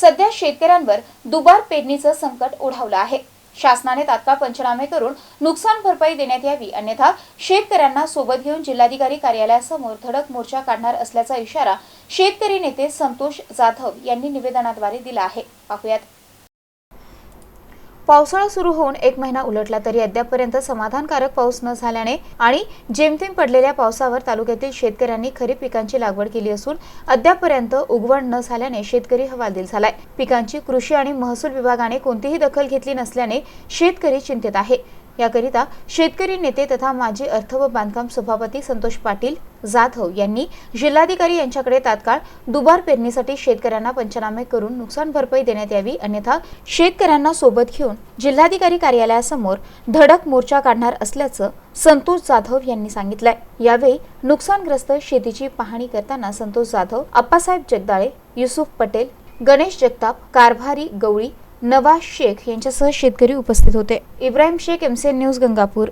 सध्या शेतकऱ्यांवर दुबार पेरणीचं संकट ओढावलं आहे. शासनाने तात्काळ पंचनामे करून नुकसान भरपाई देण्यात यावी अन्यथा शेतकऱ्यांना सोबत घेऊन जिल्हाधिकारी कार्यालयासमोर धडक मोर्चा काढणार असल्याचा इशारा शेतकरी नेते संतोष जाधव यांनी निवेदनाद्वारे दिला आहे. पाहुयात. पावसाळा सुरू होऊन एक महिना उलटला तरी अद्यापपर्यंत समाधानकारक पाऊस न झाल्याने आणि जेमतेम पडलेल्या पावसावर तालुक्यातील शेतकऱ्यांनी खरीप पिकांची लागवड केली असून अद्यापर्यंत उगवण न झाल्याने शेतकरी हवालदिल झालाय. पिकांची कृषी आणि महसूल विभागाने कोणतीही दखल घेतली नसल्याने शेतकरी चिंतेत आहे. याकरिता शेतकरी नेते तथा माजी अर्थ व बांधकाम सभापती संतोष पाटील जाधव यांनी जिल्हाधिकारी यांच्याकडे तात्काळ दुबार पेरणीसाठी शेतकऱ्यांना पंचनामे करून नुकसान भरपाई देण्यात यावी अन्यथा शेतकऱ्यांना सोबत घेऊन जिल्हाधिकारी कार्यालयासमोर धडक मोर्चा काढणार असल्याचं संतोष जाधव यांनी सांगितलंय. यावेळी नुकसानग्रस्त शेतीची पाहणी करताना संतोष जाधव अप्पासाहेब जगदाळे युसुफ पटेल गणेश जगताप कारभारी गवळी नवाज शेख यांच्यासह शेतकरी उपस्थित होते. Ibrahim Shaikh MCN news Gangapur.